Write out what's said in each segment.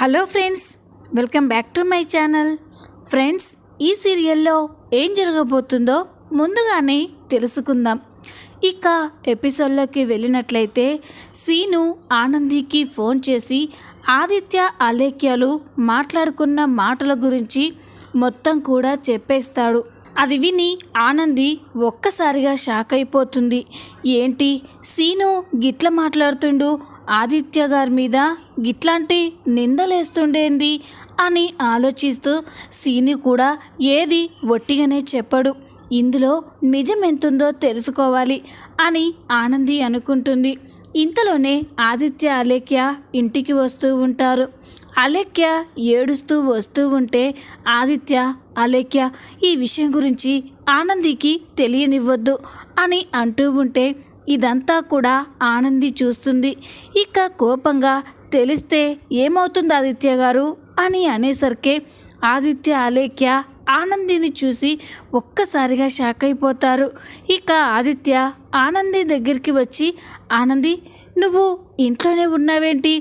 Hello friends welcome back to my channel. Friends ఈ సీరియల్లో ఏం జరగబోతుందో ముందుగానే తెలుసుకుందాం. ఇక ఎపిసోడ్లోకి వెళ్ళినట్లయితే సీను ఆనందికి ఫోన్ చేసి ఆదిత్య అలేఖ్యాలు మాట్లాడుకున్న మాటల గురించి మొత్తం కూడా చెప్పేస్తాడు అది విని ఆనంది ఒక్కసారిగా షాక్ అయిపోతుంది. ఏంటి సీను గిట్ల మాట్లాడుతుండు? ఆదిత్య గారి మీద గిట్లాంటి నిందలేస్తుండేంది అని ఆలోచిస్తూ సీని కూడా ఏది ఒట్టిగానే చెప్పడు. ఇందులో నిజం ఎంతుందో తెలుసుకోవాలి అని ఆనంది అనుకుంటుంది. ఇంతలోనే ఆదిత్య అలేఖ్య ఇంటికి వస్తూ ఉంటారు. అలేఖ్య ఏడుస్తూ వస్తూ ఉంటే ఆదిత్య అలేఖ్య ఈ విషయం గురించి ఆనందికి తెలియనివ్వద్దు అని అంటూ ఉంటే ఇదంతా కూడా ఆనంది చూస్తుంది. ఇక కోపంగా తెలిస్తే ఏమవుతుంది ఆదిత్య గారు? అని అనేసరికే ఆదిత్య అలేఖ్య ఆనందిని చూసి ఒక్కసారిగా షాక్ అయిపోతారు. ఇక ఆదిత్య ఆనంది దగ్గరికి వచ్చి ఆనంది నువ్వు ఇంట్లోనే ఉన్నావేంటి?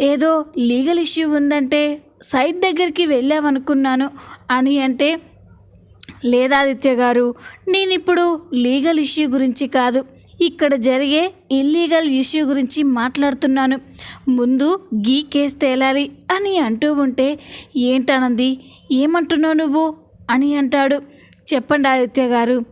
ఏదో లీగల్ ఇష్యూ ఉందంటే సైట్ దగ్గరికి వెళ్ళావనుకున్నాను. అని అంటే లేదా ఆదిత్య గారు నేను ఇప్పుడు లీగల్ ఇష్యూ గురించి కాదు. ఇక్కడ జరిగే ఇల్లీగల్ ఇష్యూ గురించి మాట్లాడుతున్నాను. ముందు గీ కేసు తేలాలి అని అంటూ ఉంటే ఏంటనంది? ఏమంటున్నావు నువ్వు? అని అంటాడు. చెప్పండి ఆదిత్య గారు.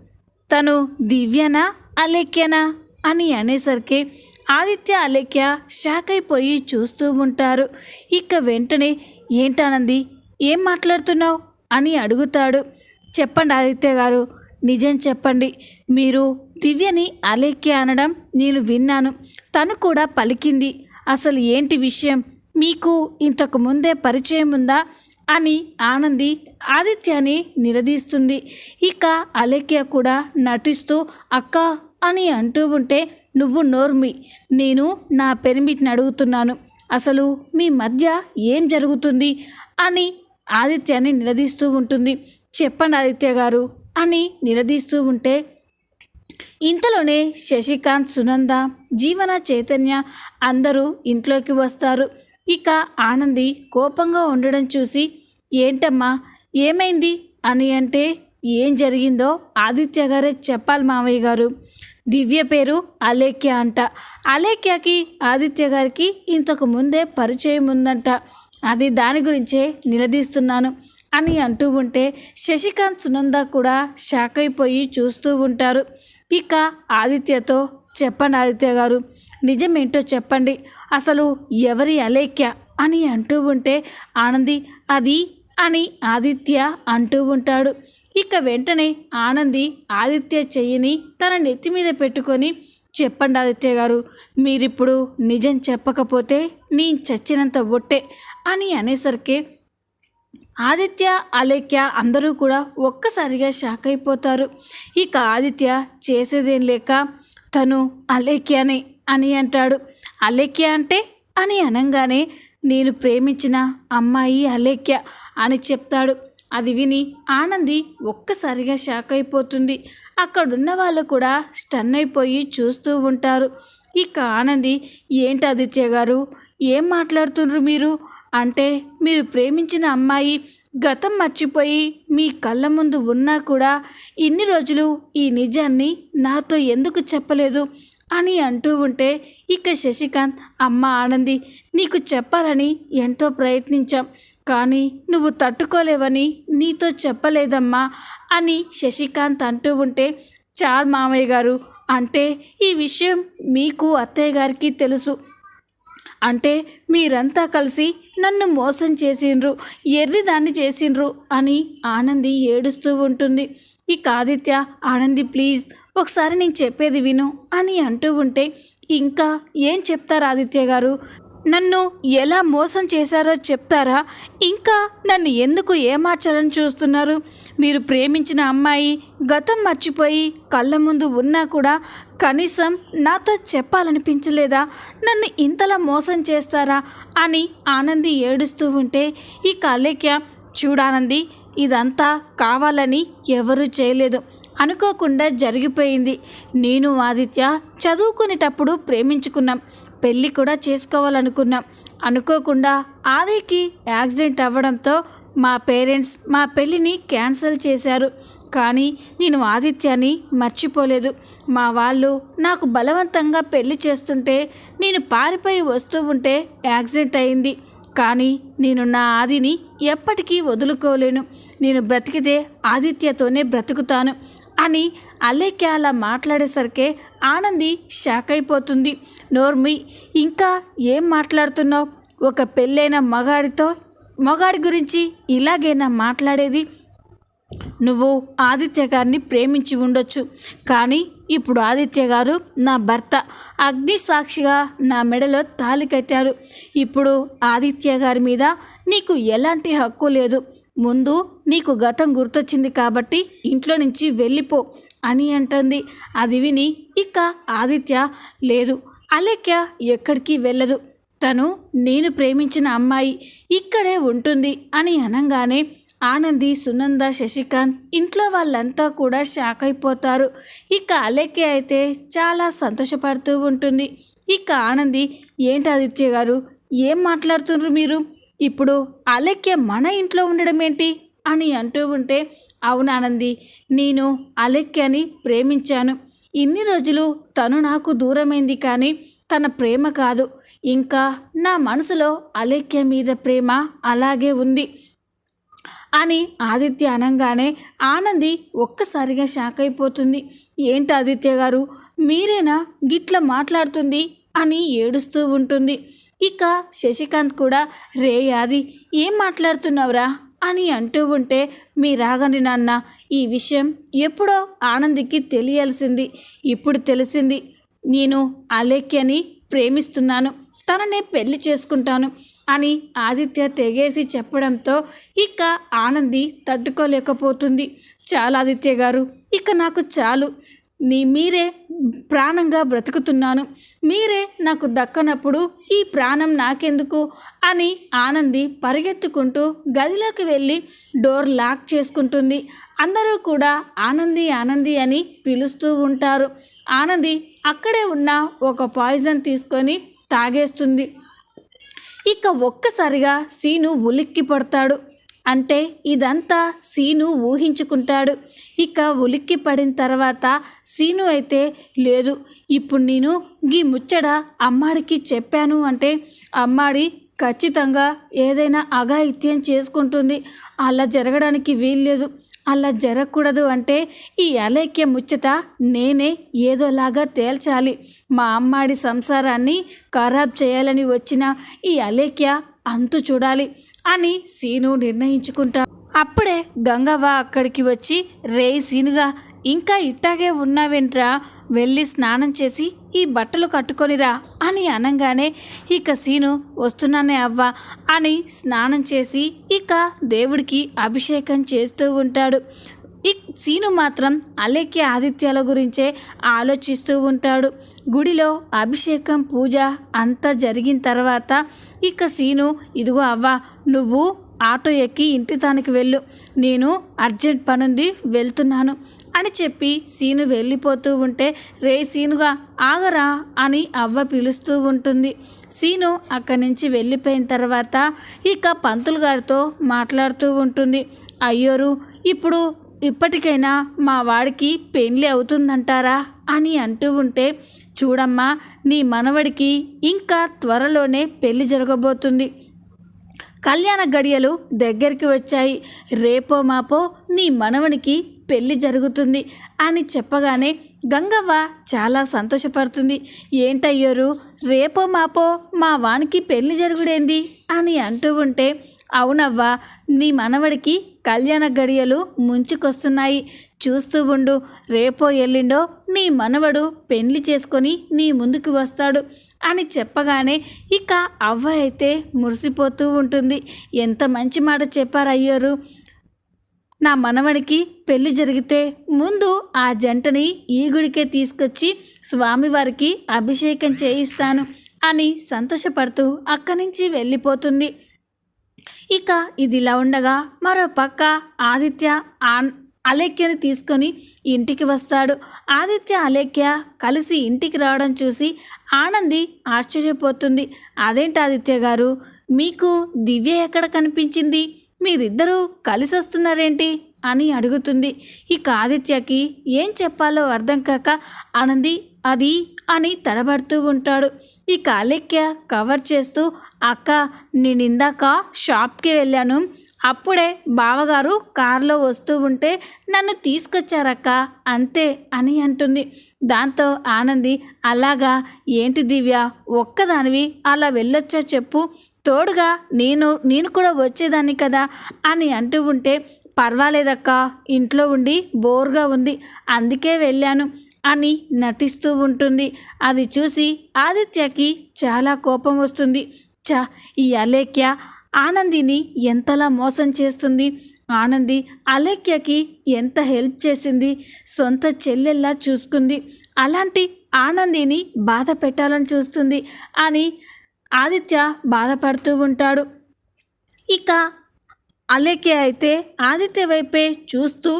తను దివ్యనా అలేఖ్యనా? అని అనేసరికి ఆదిత్య అలేఖ్య షాక్ అయిపోయి చూస్తూ ఉంటారు. ఇక వెంటనే ఏంటానంది? ఏం మాట్లాడుతున్నావు? అని అడుగుతాడు. చెప్పండి ఆదిత్య గారు. నిజం చెప్పండి. మీరు దివ్యని అలేఖ్య అనడం నేను విన్నాను. తను కూడా పలికింది అసలు ఏంటి విషయం? మీకు ఇంతకు ముందే పరిచయం ఉందా? అని ఆనంది ఆదిత్యని నిలదీస్తుంది. ఇక అలేఖ్య కూడా నటిస్తూ అక్క అని అంటూ ఉంటే నువ్వు నోర్మి నేను నా పెరిమిటిని అడుగుతున్నాను. అసలు మీ మధ్య ఏం జరుగుతుంది? అని ఆదిత్యాన్ని నిలదీస్తూ ఉంటుంది. చెప్పండి ఆదిత్య గారు అని నిలదీస్తూ ఉంటే ఇంతలోనే శశికాంత్ సునంద జీవన చైతన్య అందరూ ఇంట్లోకి వస్తారు. ఇక ఆనంది కోపంగా ఉండడం చూసి ఏంటమ్మా ఏమైంది? అని అంటే ఏం జరిగిందో ఆదిత్య గారే చెప్పాలి మావయ్య గారు. దివ్య పేరు అలేఖ్య అంట. అలేఖ్యకి ఆదిత్య గారికి ఇంతకు ముందే పరిచయం ఉందంట. అది దాని గురించే నిలదీస్తున్నాను అని అంటూ ఉంటే శశికాంత్ సునంద కూడా షాక్ అయిపోయి చూస్తూ ఉంటారు. ఇక ఆదిత్యతో చెప్పండి ఆదిత్య గారు. నిజమేంటో చెప్పండి. అసలు ఎవరి అలేఖ్య అని అంటూ ఉంటే ఆనంది అది అని ఆదిత్య అంటూ ఉంటాడు. ఇక వెంటనే ఆనంది ఆదిత్య చెయ్యిని తన నెత్తి మీద పెట్టుకొని చెప్పండి ఆదిత్య గారు మీరిప్పుడు నిజం చెప్పకపోతే నేను చచ్చినంత ఒట్టే అని అనేసరికి ఆదిత్య అలేఖ్య అందరూ కూడా ఒక్కసారిగా షాక్ అయిపోతారు. ఇక ఆదిత్య చేసేదేం లేక తను అలేఖ్యనే అని అంటాడు. అలేఖ్య అంటే? అని అనగానే నేను ప్రేమించిన అమ్మాయి అలేఖ్య అని చెప్తాడు. అది విని ఆనంది ఒక్కసారిగా షాక్ అయిపోతుంది. అక్కడున్న వాళ్ళు కూడా స్టన్ అయిపోయి చూస్తూ ఉంటారు. ఇక ఆనంది ఏంటి ఆదిత్య గారు? ఏం మాట్లాడుతుండ్రు మీరు? అంటే మీరు ప్రేమించిన అమ్మాయి గతం మర్చిపోయి మీ కళ్ళ ముందు ఉన్నా కూడా ఇన్ని రోజులు ఈ నిజాన్ని నాతో ఎందుకు చెప్పలేదు అని అంటూ ఉంటే ఇక శశికాంత్ అమ్మ ఆనంది నీకు చెప్పాలని ఎంతో ప్రయత్నించాం కానీ నువ్వు తట్టుకోలేవని నీతో చెప్పలేదమ్మా అని శశికాంత్ అంటూ ఉంటే చార్ మామయ్య గారు అంటే ఈ విషయం మీకు అత్తయ్య గారికి తెలుసు. అంటే మీరంతా కలిసి నన్ను మోసం చేసిండ్రు ఎర్రిదాన్ని చేసిండ్రు అని ఆనంది ఏడుస్తూ ఉంటుంది. ఇక ఆదిత్య ఆనంది ప్లీజ్ ఒకసారి నేను చెప్పేది విను అని అంటూ ఉంటే ఇంకా ఏం చెప్తారు ఆదిత్య గారు? నన్ను ఎలా మోసం చేశారో చెప్తారా? ఇంకా నన్ను ఎందుకు ఏమార్చాలని చూస్తున్నారు? మీరు ప్రేమించిన అమ్మాయి గతం మర్చిపోయి కళ్ళ ముందు ఉన్నా కూడా కనీసం నాతో చెప్పాలనిపించలేదా? నన్ను ఇంతలా మోసం చేస్తారా? అని ఆనంది ఏడుస్తూ ఉంటే ఈ కాలేక్య చూడానంది ఇదంతా కావాలని ఎవరూ చేయలేదు. అనుకోకుండా జరిగిపోయింది. నేను ఆదిత్య చదువుకునేటప్పుడు ప్రేమించుకున్నాం. పెళ్ళి కూడా చేసుకోవాలనుకున్నాం. అనుకోకుండా ఆదికి యాక్సిడెంట్ అవ్వడంతో మా పేరెంట్స్ మా పెళ్ళిని క్యాన్సిల్ చేశారు. కానీ నేను ఆదిత్యాన్ని మర్చిపోలేదు. మా వాళ్ళు నాకు బలవంతంగా పెళ్ళి చేస్తుంటే నేను పారిపోయి వస్తూ ఉంటే యాక్సిడెంట్ అయింది. కానీ నేను నా ఆదిని ఎప్పటికీ వదులుకోలేను. నేను బ్రతికితే ఆదిత్యతోనే బ్రతుకుతాను అని అలేఖ్య అలా మాట్లాడేసరికే ఆనంది షాక్ అయిపోతుంది. నోర్మి ఇంకా ఏం మాట్లాడుతున్నావు? ఒక పెళ్ళైన మగాడితో మగాడి గురించి ఇలాగైనా మాట్లాడేది? నువ్వు ఆదిత్య గారిని ప్రేమించి ఉండొచ్చు కానీ ఇప్పుడు ఆదిత్య గారు నా భర్త. అగ్ని సాక్షిగా నా మెడలో తాళి కట్టారు. ఇప్పుడు ఆదిత్య గారి మీద నీకు ఎలాంటి హక్కు లేదు. ముందు నీకు గతం గుర్తొచ్చింది కాబట్టి ఇంట్లో నుంచి వెళ్ళిపో. అని అంటుంది. అది విని ఇక ఆదిత్య లేదు అలేఖ్య ఎక్కడికి వెళ్ళదు. తను నేను ప్రేమించిన అమ్మాయి ఇక్కడే ఉంటుంది అని అనగానే ఆనంది సునంద శశికాంత్ ఇంట్లో వాళ్ళంతా కూడా షాక్ అయిపోతారు. ఇక అలేఖ్య అయితే చాలా సంతోషపడుతూ ఉంటుంది. ఇక ఆనంది ఏంటి ఆదిత్య గారు ఏం మాట్లాడుతున్నారు మీరు? ఇప్పుడు అలేఖ్య మన ఇంట్లో ఉండడం ఏంటి? అని అంటూ ఉంటే అవును ఆనంది నేను అలెక్యని ప్రేమించాను. ఇన్ని రోజులు తను నాకు దూరమైంది కానీ తన ప్రేమ కాదు. ఇంకా నా మనసులో అలెక్య మీద ప్రేమ అలాగే ఉంది అని ఆదిత్య అనగానే ఆనంది ఒక్కసారిగా షాక్ అయిపోతుంది. ఏంటి ఆదిత్య గారు? మీరేనా గిట్ల మాట్లాడుతుంది అని ఏడుస్తూ ఉంటుంది. ఇక శశికాంత్ కూడా రే ఆది ఏం మాట్లాడుతున్నావురా? అని అంటూ ఉంటే మీ రాగండి నాన్న ఈ విషయం ఎప్పుడో ఆనందికి తెలియాల్సింది. ఇప్పుడు తెలిసింది నేను అలేఖ్యని ప్రేమిస్తున్నాను. తననే పెళ్ళి చేసుకుంటాను అని ఆదిత్య తెగేసి చెప్పడంతో ఇక ఆనంది తట్టుకోలేకపోతుంది. చాలా ఆదిత్య గారు ఇక నాకు చాలు. నీ మీరే ప్రాణంగా బ్రతుకుతున్నాను. మీరే నాకు దక్కనప్పుడు ఈ ప్రాణం నాకెందుకు? అని ఆనంది పరిగెత్తుకుంటూ గదిలోకి వెళ్ళి డోర్ లాక్ చేసుకుంటుంది. అందరూ కూడా ఆనంది ఆనంది అని పిలుస్తూ ఉంటారు. ఆనంది అక్కడే ఉన్న ఒక పాయిజన్ తీసుకొని తాగేస్తుంది. ఇక ఒక్కసారిగా సీను ఉలిక్కి పడతాడు. అంటే ఇదంతా సీను ఊహించుకుంటాడు. ఇక ఉలిక్కి పడిన తర్వాత సీను అయితే లేదు ఇప్పుడు నేను గీ ముచ్చట అమ్మాడికి చెప్పాను అంటే అమ్మాడి ఖచ్చితంగా ఏదైనా అఘాయిత్యం చేసుకుంటుంది. అలా జరగడానికి వీల్లేదు. అలా జరగకూడదు అంటే ఈ అలేఖ్య ముచ్చట నేనే ఏదోలాగా తేల్చాలి. మా అమ్మాడి సంసారాన్ని ఖరాబ్ చేయాలని వచ్చిన ఈ అలేఖ్య అంతు చూడాలి అని సీను నిర్ణయించుకుంటా. అప్పుడే గంగవ్వ అక్కడికి వచ్చి రే సీనుగా ఇంకా ఇట్టాగే ఉన్నావేంట్రా? వెళ్ళి స్నానం చేసి ఈ బట్టలు కట్టుకొనిరా అని అనగానే ఇక సీను వస్తున్నానే అవ్వ అని స్నానం చేసి ఇక దేవుడికి అభిషేకం చేస్తూ ఉంటాడు. ఈ సీను మాత్రం అలేఖ్య ఆదిత్యాల గురించే ఆలోచిస్తూ ఉంటాడు. గుడిలో అభిషేకం పూజ అంతా జరిగిన తర్వాత ఇక సీను ఇదిగో అవ్వ నువ్వు ఆటో ఎక్కి ఇంటి దానికి వెళ్ళు. నేను అర్జెంట్ పనుంది వెళ్తున్నాను అని చెప్పి సీను వెళ్ళిపోతూ ఉంటే రే సీనుగా ఆగరా అని అవ్వ పిలుస్తూ ఉంటుంది. సీను అక్కడి నుంచి వెళ్ళిపోయిన తర్వాత ఇక పంతులు గారితో మాట్లాడుతూ ఉంటుంది. అయ్యోరు ఇప్పుడు ఇప్పటికైనా మా వాడికి పెళ్ళి అవుతుందంటారా అని అంటూ ఉంటే చూడమ్మా నీ మనవడికి ఇంకా త్వరలోనే పెళ్ళి జరగబోతుంది. కళ్యాణ గడియలు దగ్గరికి వచ్చాయి. రేపో మాపో నీ మనవనికి పెళ్ళి జరుగుతుంది అని చెప్పగానే గంగవ్వ చాలా సంతోషపడుతుంది. ఏంటయ్యోరు రేపో మాపో మా వానికి పెళ్ళి జరుగుడేంది అని అంటూ ఉంటే అవునవ్వా నీ మనవడికి కళ్యాణ గడియలు ముంచుకొస్తున్నాయి. చూస్తూ ఉండు రేపో ఎల్లిండో నీ మనవడు పెళ్ళి చేసుకొని నీ ముందుకు వస్తాడు అని చెప్పగానే ఇక అవ్వ అయితే మురిసిపోతూ ఉంటుంది. ఎంత మంచి మాట చెప్పారు అయ్యారు. నా మనవడికి పెళ్ళి జరిగితే ముందు ఆ జంటని ఈ గుడికే తీసుకొచ్చి స్వామివారికి అభిషేకం చేయిస్తాను అని సంతోషపడుతూ అక్కడి నుంచి వెళ్ళిపోతుంది. ఇక ఇదిలా ఉండగా మరో పక్క ఆదిత్య ఆన్ అలేఖ్యని తీసుకొని ఇంటికి వస్తాడు. ఆదిత్య అలేఖ్య కలిసి ఇంటికి రావడం చూసి ఆనంది ఆశ్చర్యపోతుంది. అదేంటి ఆదిత్య గారు? మీకు దివ్య ఎక్కడ కనిపించింది? మీరిద్దరూ కలిసి వస్తున్నారేంటి? అని అడుగుతుంది. ఇక ఆదిత్యకి ఏం చెప్పాలో అర్థం కాక ఆనంది అది అని తడబడుతూ ఉంటాడు. ఈ కాలిక్య కవర్ చేస్తూ అక్క నేను ఇందాక షాప్కి వెళ్ళాను. అప్పుడే బావగారు కారులో వస్తూ ఉంటే నన్ను తీసుకొచ్చారక్క అంతే అని అంటుంది. దాంతో ఆనంది అలాగా ఏంటి దివ్య ఒక్కదానివి అలా వెళ్ళొచ్చా చెప్పు. తోడుగా నేను నేను కూడా వచ్చేదాన్ని కదా అని అంటూ ఉంటే పర్వాలేదక్క ఇంట్లో ఉండి బోర్గా ఉంది. అందుకే వెళ్ళాను. అని నటిస్తూ ఉంటుంది. అది చూసి ఆదిత్యకి చాలా కోపం వస్తుంది. చ ఈ అలేఖ్య ఆనందిని ఎంతలా మోసం చేస్తుంది? ఆనంది అలేఖ్యకి ఎంత హెల్ప్ చేసింది? సొంత చెల్లెల్లా చూసుకుంది. అలాంటి ఆనందిని బాధ పెట్టాలని చూస్తుంది అని ఆదిత్య బాధపడుతూ ఉంటాడు. ఇక అలేఖ్య అయితే ఆదిత్య వైపే చూస్తూ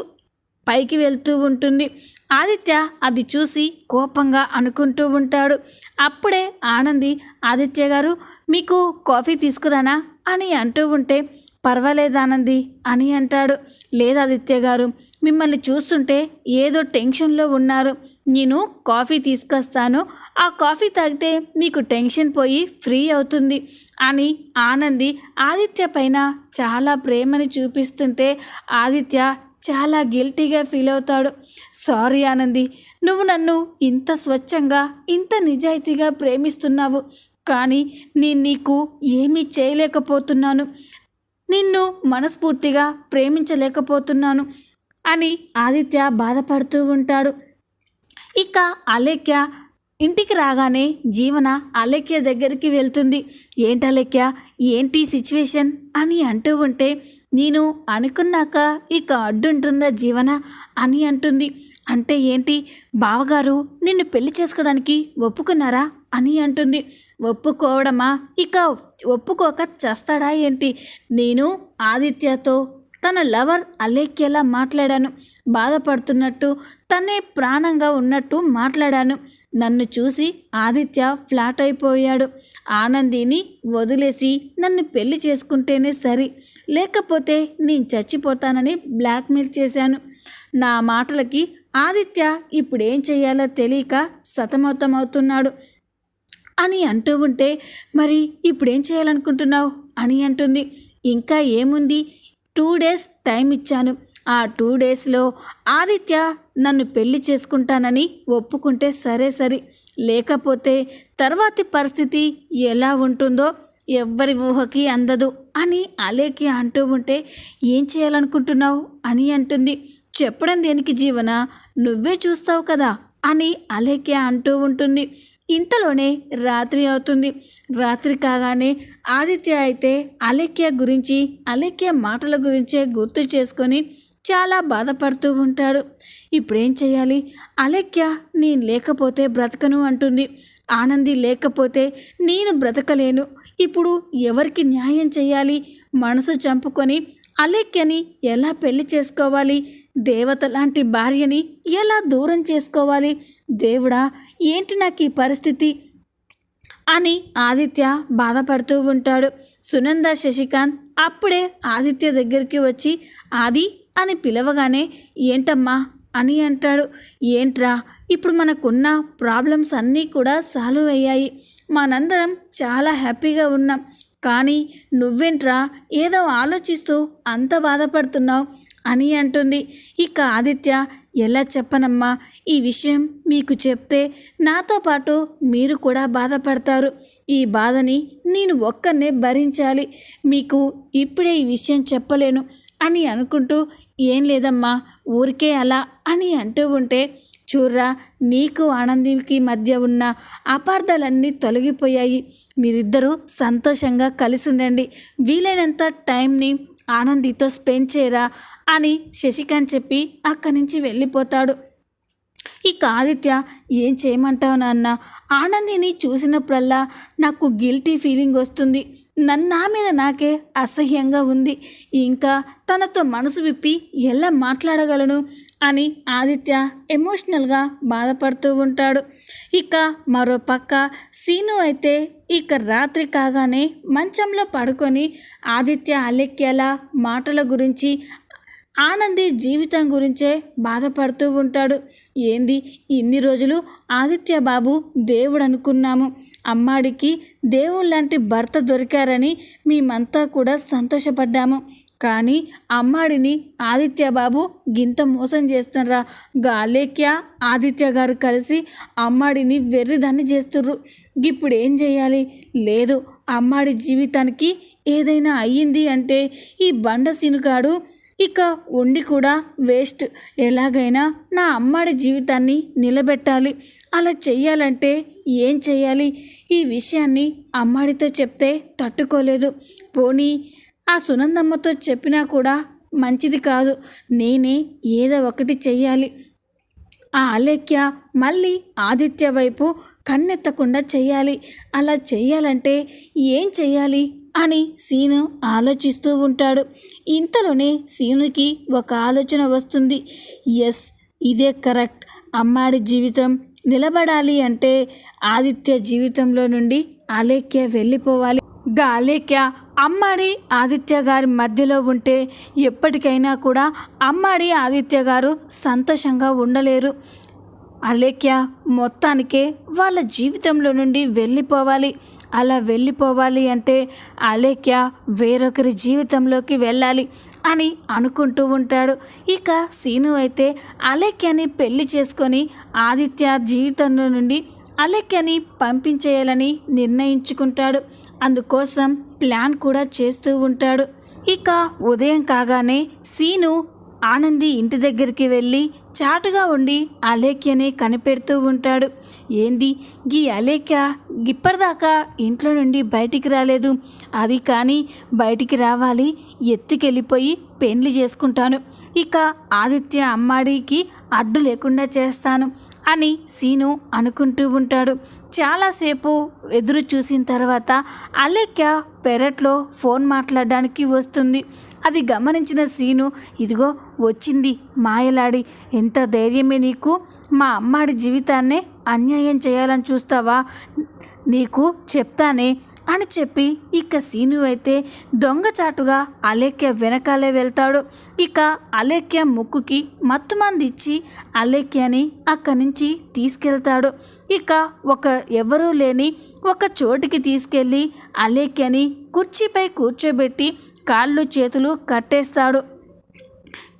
పైకి వెళ్తూ ఉంటుంది. ఆదిత్య అది చూసి కోపంగా అనుకుంటూ ఉంటాడు. అప్పుడే ఆనంది ఆదిత్య గారు మీకు కాఫీ తీసుకురానా? అని అంటూ ఉంటే పర్వాలేదు ఆనంది అని అంటాడు. లేదు ఆదిత్య గారు మిమ్మల్ని చూస్తుంటే ఏదో టెన్షన్లో ఉన్నారు. నేను కాఫీ తీసుకొస్తాను. ఆ కాఫీ తాగితే మీకు టెన్షన్ పోయి ఫ్రీ అవుతుంది అని ఆనంది ఆదిత్య పైన చాలా ప్రేమని చూపిస్తుంటే ఆదిత్య చాలా గిల్టీగా ఫీల్ అవుతాడు. సారీ ఆనంది నువ్వు నన్ను ఇంత స్వచ్ఛంగా ఇంత నిజాయితీగా ప్రేమిస్తున్నావు. కానీ నేను నీకు ఏమీ చేయలేకపోతున్నాను. నిన్ను మనస్ఫూర్తిగా ప్రేమించలేకపోతున్నాను అని ఆదిత్య బాధపడుతూ ఉంటాడు. ఇక అలేఖ్య ఇంటికి రాగానే జీవన అలేఖ్య దగ్గరికి వెళ్తుంది. ఏంటి అలేఖ్య? ఏంటి సిచ్యువేషన్? అని అంటూ ఉంటే నేను అనుకున్నాక ఇక అడ్డుంటుందా జీవన? అని అంటుంది. అంటే ఏంటి? బావగారు నిన్ను పెళ్ళి చేసుకోవడానికి ఒప్పుకున్నారా? అని అంటుంది. ఒప్పుకోవడమా? ఇక ఒప్పుకోక చేస్తాడా ఏంటి? నేను ఆదిత్యతో తన లవర్ అలేఖ్యలా మాట్లాడాను. బాధపడుతున్నట్టు తనే ప్రాణంగా ఉన్నట్టు మాట్లాడాను. నన్ను చూసి ఆదిత్య ఫ్లాట్ అయిపోయాడు. ఆనందిని వదిలేసి నన్ను పెళ్ళి చేసుకుంటేనే సరి. లేకపోతే నేను చచ్చిపోతానని బ్లాక్మెయిల్ చేశాను. నా మాటలకి ఆదిత్య ఇప్పుడేం చేయాలో తెలియక సతమతమవుతున్నాడు. అని అంటూ ఉంటే మరి ఇప్పుడేం చేయాలనుకుంటున్నావు? అని అంటుంది. ఇంకా ఏముంది? టూ డేస్ టైం ఇచ్చాను. ఆ టూ డేస్లో ఆదిత్య నన్ను పెళ్ళి చేసుకుంటానని ఒప్పుకుంటే సరే సరి. లేకపోతే తర్వాతి పరిస్థితి ఎలా ఉంటుందో ఎవ్వరి ఊహకి అందదు అని అలేకి అంటూ ఉంటే ఏం చేయాలనుకుంటున్నావు అని అంటుంది. చెప్పడం దేనికి జీవన? నువ్వే చూస్తావు కదా అని అలేఖ్య అంటూ ఉంటుంది. ఇంతలోనే రాత్రి అవుతుంది. రాత్రి కాగానే ఆదిత్య అయితే అలేఖ్య గురించి అలేఖ్య మాటల గురించే గుర్తు చేసుకొని చాలా బాధపడుతూ ఉంటాడు. ఇప్పుడేం చేయాలి అలెక్య నేను లేకపోతే బ్రతకను అంటుంది. ఆనంది లేకపోతే నేను బ్రతకలేను. ఇప్పుడు ఎవరికి న్యాయం చేయాలి మనసు చంపుకొని అలెక్యని ఎలా పెళ్ళి చేసుకోవాలి? దేవత లాంటి భార్యని ఎలా దూరం చేసుకోవాలి? దేవుడా ఏంటి నాకు ఈ పరిస్థితి? అని ఆదిత్య బాధపడుతూ ఉంటాడు. సునంద శశికాంత్ అప్పుడే ఆదిత్య దగ్గరికి వచ్చి ఆది అని పిలవగానే ఏంటమ్మా? అని అంటాడు. ఏంట్రా? ఇప్పుడు మనకున్న ప్రాబ్లమ్స్ అన్నీ కూడా సాల్వ్ అయ్యాయి. మనందరం చాలా హ్యాపీగా ఉన్నాం. కానీ నువ్వేంట్రా? ఏదో ఆలోచిస్తూ అంత బాధపడుతున్నావు అని అంటుంది. ఇక ఆదిత్య ఎలా చెప్పనమ్మా? ఈ విషయం మీకు చెప్తే నాతో పాటు మీరు కూడా బాధపడతారు. ఈ బాధని నేను ఒక్కనే భరించాలి. మీకు ఇప్పుడే ఈ విషయం చెప్పలేను అని అనుకుంటూ ఏం లేదమ్మా ఊరికే అలా అని అంటూ ఉంటే చూర్రా నీకు ఆనందికి మధ్య ఉన్న అపార్థాలన్నీ తొలగిపోయాయి. మీరిద్దరూ సంతోషంగా కలిసి ఉండండి. వీలైనంత టైంని ఆనందితో స్పెండ్ చేయరా అని శశికాంత్ చెప్పి అక్కడి నుంచి వెళ్ళిపోతాడు. ఇక ఆదిత్య ఏం చేయమంటావు నాన్న? ఆనందిని చూసినప్పుడల్లా నాకు గిల్టీ ఫీలింగ్ వస్తుంది. నన్ను నా మీద నాకే అసహ్యంగా ఉంది. ఇంకా తనతో మనసు విప్పి ఎలా మాట్లాడగలను అని ఆదిత్య ఎమోషనల్గా బాధపడుతూ ఉంటాడు. ఇక మరో పక్క సీను అయితే ఇక రాత్రి కాగానే మంచంలో పడుకొని ఆదిత్య అలెక్కేలా మాటల గురించి ఆనంది జీవితం గురించే బాధపడుతూ ఉంటాడు. ఏంది? ఇన్ని రోజులు ఆదిత్య బాబు దేవుడు అనుకున్నాము అమ్మాడికి దేవుడు లాంటి భర్త దొరికారని మేమంతా కూడా సంతోషపడ్డాము. కానీ అమ్మాడిని ఆదిత్య బాబు గింత మోసం చేస్తున్నారా గాలేక్య ఆదిత్య గారు కలిసి అమ్మాడిని వెర్రిదాన్ని చేస్తుర్రు. ఇప్పుడు ఏం చేయాలి? లేదు అమ్మాడి జీవితానికి ఏదైనా అయ్యింది అంటే ఈ బండ సినుగాడు ఇక ఉండి కూడా వేస్ట్. ఎలాగైనా నా అమ్మాడి జీవితాన్ని నిలబెట్టాలి. అలా చెయ్యాలంటే ఏం చేయాలి ఈ విషయాన్ని అమ్మాడితో చెప్తే తట్టుకోలేదు. పోనీ ఆ సునందమ్మతో చెప్పినా కూడా మంచిది కాదు. నేనే ఏదో ఒకటి చెయ్యాలి. ఆ అలేఖ్య మళ్ళీ ఆదిత్య వైపు కన్నెత్తకుండా చెయ్యాలి. అలా చెయ్యాలంటే ఏం చెయ్యాలి? అని సీను ఆలోచిస్తూ ఉంటాడు. ఇంతలోనే సీనుకి ఒక ఆలోచన వస్తుంది. ఎస్ ఇదే కరెక్ట్. అమ్మాడి జీవితం నిలబడాలి అంటే ఆదిత్య జీవితంలో నుండి అలేఖ్య వెళ్ళిపోవాలి. గాలేఖ్య అమ్మాడి ఆదిత్య గారి మధ్యలో ఉంటే ఎప్పటికైనా కూడా అమ్మాడి ఆదిత్య గారు సంతోషంగా ఉండలేరు. అలేఖ్య మొత్తానికే వాళ్ళ జీవితంలో నుండి వెళ్ళిపోవాలి. అలా వెళ్ళిపోవాలి అంటే అలేఖ్య వేరొకరి జీవితంలోకి వెళ్ళాలి అని అనుకుంటూ ఉంటాడు. ఇక సీను అయితే అలేఖ్యని పెళ్ళి చేసుకొని ఆదిత్య జీవితంలో నుండి అలేఖ్యని పంపించేయాలని నిర్ణయించుకుంటాడు. అందుకోసం ప్లాన్ కూడా చేస్తూ ఉంటాడు. ఇక ఉదయం కాగానే సీను ఆనంది ఇంటి దగ్గరికి వెళ్ళి చాటుగా ఉండి అలేఖ్యని కనిపెడుతూ ఉంటాడు. ఏంది? గీ అలేఖ్య ఇప్పటిదాకా ఇంట్లో నుండి బయటికి రాలేదు. అది కానీ బయటికి రావాలి. ఎత్తుకెళ్ళిపోయి పెండ్లి చేసుకుంటాను. ఇక ఆదిత్య అమ్మాడికి అడ్డు లేకుండా చేస్తాను అని సీను అనుకుంటూ ఉంటాడు. చాలాసేపు ఎదురు చూసిన తర్వాత అలేఖ్య పెరట్లో ఫోన్ మాట్లాడడానికి వస్తుంది. అది గమనించిన సీను ఇదిగో వచ్చింది. మాయలాడి ఎంత ధైర్యమే నీకు? మా అమ్మాడి జీవితాన్నే అన్యాయం చేయాలని చూస్తావా? నీకు చెప్తానే అని చెప్పి ఇక సీను అయితే దొంగచాటుగా అలేఖ్య వెనకాలే వెళ్తాడు. ఇక అలేఖ్య ముక్కుకి మత్తు మంది ఇచ్చి అలేఖ్యని అక్కడి నుంచి తీసుకెళ్తాడు. ఇక ఒక ఎవరూ లేని ఒక చోటికి తీసుకెళ్ళి అలేఖ్యని కుర్చీపై కూర్చోబెట్టి కాళ్ళు చేతులు కట్టేస్తాడు.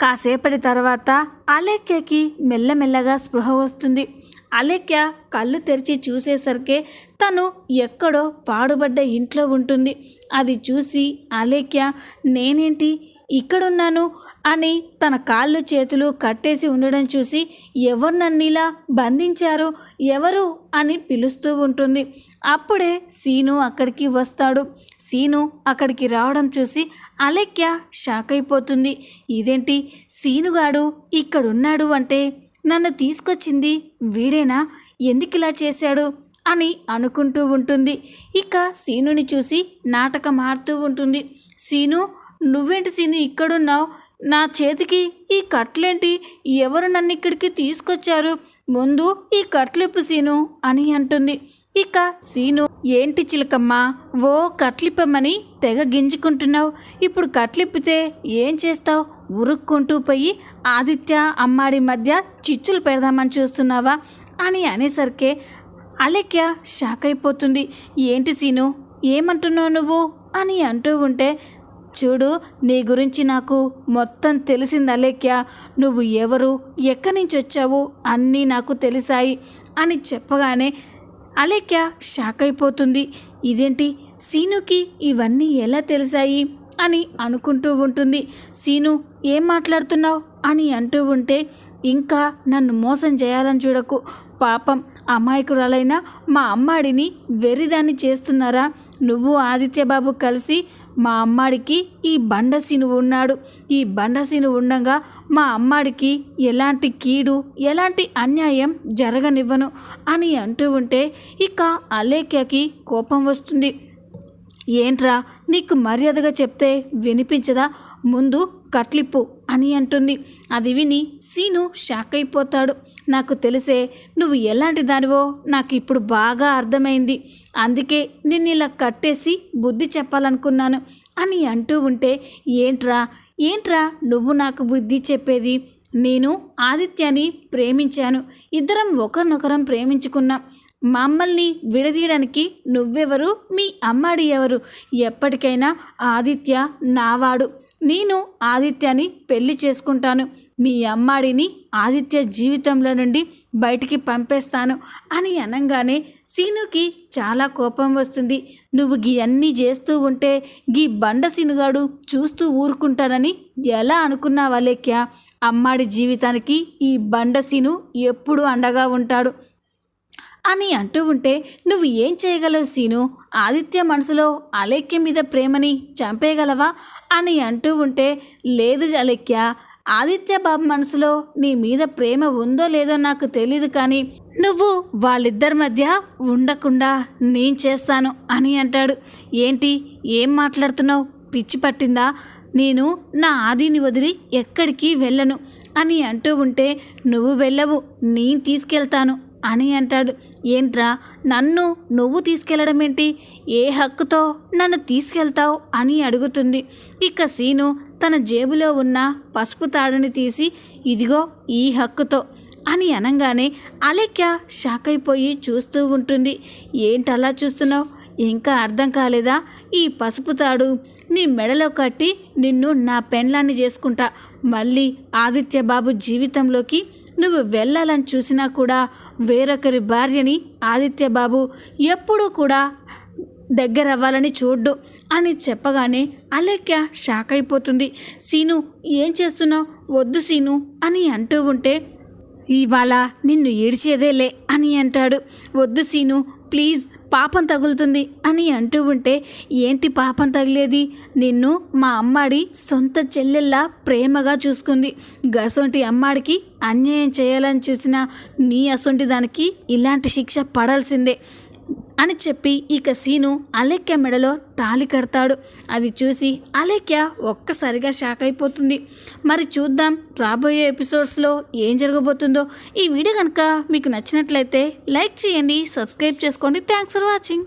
కాసేపటి తర్వాత అలేఖ్యకి మెల్లమెల్లగా స్పృహ వస్తుంది. అలేఖ్య కళ్ళు తెరిచి చూసేసరికి తను ఎక్కడో పాడుబడ్డ ఇంట్లో ఉంటుంది. అది చూసి అలేఖ్య నేనేంటి? ఇక్కడున్నాను? అని తన కాళ్ళు చేతులు కట్టేసి ఉండడం చూసి ఎవరు నన్ను ఇలా బంధించారు? ఎవరు? అని పిలుస్తూ ఉంటుంది. అప్పుడే సీను అక్కడికి వస్తాడు. సీను అక్కడికి రావడం చూసి అలెక్య షాక్ అయిపోతుంది. ఇదేంటి? సీనుగాడు ఇక్కడున్నాడు అంటే నన్ను తీసుకొచ్చింది వీడేనా? ఎందుకు ఇలా చేశాడు? అని అనుకుంటూ ఉంటుంది. ఇక సీనుని చూసి నాటకం ఆడుతూ ఉంటుంది. సీను నువ్వేంటి సీను ఇక్కడున్నావు? నా చేతికి ఈ కట్లేంటి? ఎవరు నన్ను ఇక్కడికి తీసుకొచ్చారు? ముందు ఈ కట్లిప్పు సీను అని అంటుంది. ఇక సీను ఏంటి చిలకమ్మ? ఓ కట్లిప్పమని తెగ గింజుకుంటున్నావు. ఇప్పుడు కట్లిప్పితే ఏం చేస్తావు? ఉరుక్కుంటూ పోయి ఆదిత్య అమ్మాడి మధ్య చిచ్చులు పెడదామని చూస్తున్నావా? అని అనేసరికే అలెక్య షాక్ అయిపోతుంది. ఏంటి సీను ఏమంటున్నావు నువ్వు? అని అంటూ ఉంటే చూడు నీ గురించి నాకు మొత్తం తెలిసింది అలేఖ్య. నువ్వు ఎవరు? ఎక్కడి నుంచి వచ్చావు? అన్నీ నాకు తెలిసాయి అని చెప్పగానే అలేఖ్య షాక్ అయిపోతుంది ఇదేంటి? సీనుకి ఇవన్నీ ఎలా తెలిసాయి? అని అనుకుంటూ ఉంటుంది. సీను ఏం మాట్లాడుతున్నావు? అని అంటూ ఉంటే ఇంకా నన్ను మోసం చేయాలని చూడకు. పాపం అమాయకురాలైన మా అమ్మాడిని వెర్రిదాన్ని చేస్తున్నారా? నువ్వు ఆదిత్యబాబు కలిసి మా అమ్మాడికి ఈ బండసిను ఉన్నాడు. ఈ బండసిను ఉండగా మా అమ్మాడికి ఎలాంటి కీడు ఎలాంటి అన్యాయం జరగనివ్వను అని అంటూ ఉంటే ఇక అలేఖ్యకి కోపం వస్తుంది. ఏంట్రా నీకు మర్యాదగా చెప్తే వినిపించదా? ముందు కట్లిప్పు. అని అంటుంది. అది విని సీను షాక్ అయిపోతాడు. నాకు తెలిసే నువ్వు ఎలాంటి దానివో నాకు ఇప్పుడు బాగా అర్థమైంది. అందుకే నిన్ను ఇలా కట్టేసి బుద్ధి చెప్పాలనుకున్నాను అని అంటూ ఉంటే ఏంట్రా ఏంట్రా నువ్వు నాకు బుద్ధి చెప్పేది? నేను ఆదిత్యాన్ని ప్రేమించాను. ఇద్దరం ఒకరినొకరం ప్రేమించుకున్నాం. మమ్మల్ని విడదీయడానికి నువ్వెవరు? మీ అమ్మాడి ఎవరు? ఎప్పటికైనా ఆదిత్య నావాడు. నేను ఆదిత్యని పెళ్ళి చేసుకుంటాను. మీ అమ్మాడిని ఆదిత్య జీవితంలో నుండి బయటికి పంపేస్తాను అని అనగానే సీనుకి చాలా కోపం వస్తుంది. నువ్వు గీ అన్నీ చేస్తూ ఉంటే గీ బండ సీనుగాడు చూస్తూ ఊరుకుంటానని ఎలా అనుకున్నావా లేఖ్య? అమ్మాడి జీవితానికి ఈ బండ సీను ఎప్పుడూ అండగా ఉంటాడు. అని అంటూ ఉంటే నువ్వు ఏం చేయగలవు సీను? ఆదిత్య మనసులో అలేఖ్య మీద ప్రేమని చంపేయగలవా? అని అంటూ ఉంటే లేదు అలేఖ్య ఆదిత్య బాబు మనసులో నీ మీద ప్రేమ ఉందో లేదో నాకు తెలియదు కానీ నువ్వు వాళ్ళిద్దరి మధ్య ఉండకుండా నేను చేస్తాను అని అంటాడు. ఏంటి? ఏం మాట్లాడుతున్నావు? పిచ్చి పట్టిందా? నేను నా ఆదిని వదిలి ఎక్కడికి వెళ్ళను అని అంటూ ఉంటే నువ్వు వెళ్ళవు నేను తీసుకెళ్తాను అని అంటాడు. ఏంట్రా నన్ను నువ్వు తీసుకెళ్ళడం ఏంటి? ఏ హక్కుతో నన్ను తీసుకెళ్తావు అని అడుగుతుంది. ఇక సీను తన జేబులో ఉన్న పసుపు తాడుని తీసి ఇదిగో ఈ హక్కుతో అని అనగానే అలెక్య షాక్ అయిపోయి చూస్తూ ఉంటుంది. ఏంటలా చూస్తున్నావు? ఇంకా అర్థం కాలేదా? ఈ పసుపు తాడు నీ మెడలో కట్టి నిన్ను నా పెండ్లాన్ని చేసుకుంటా. మళ్ళీ ఆదిత్య బాబు జీవితంలోకి నువ్వు వెళ్ళాలని చూసినా కూడా వేరొకరి భార్యని ఆదిత్య బాబు ఎప్పుడూ కూడా దగ్గర అవ్వాలని చూడ్డు అని చెప్పగానే అలేఖ్య షాక్ అయిపోతుంది. సీను ఏం చేస్తున్నావు? వద్దు సీను అని అంటూ ఉంటే ఇవాళ నిన్ను ఏడ్చేదేలే అని అంటాడు. వద్దు సీను ప్లీజ్ పాపం తగులుతుంది అని అంటూ ఉంటే ఏంటి పాపం తగిలేది? నిన్ను మా అమ్మాడి సొంత చెల్లెల్లా ప్రేమగా చూసుకుంది. గసొంటి అమ్మాడికి అన్యాయం చేయాలని చూసిన నీ అసొంటి దానికి ఇలాంటి శిక్ష పడాల్సిందే. అని చెప్పి ఇక సీను అలేఖ్య మెడలో తాలి కడతాడు. అది చూసి అలేఖ్య ఒక్కసారిగా షాక్ అయిపోతుంది. మరి చూద్దాం రాబోయే ఎపిసోడ్స్లో ఏం జరగబోతుందో. ఈ వీడియో కనుక మీకు నచ్చినట్లయితే లైక్ చేయండి సబ్స్క్రైబ్ చేసుకోండి. Thanks for watching.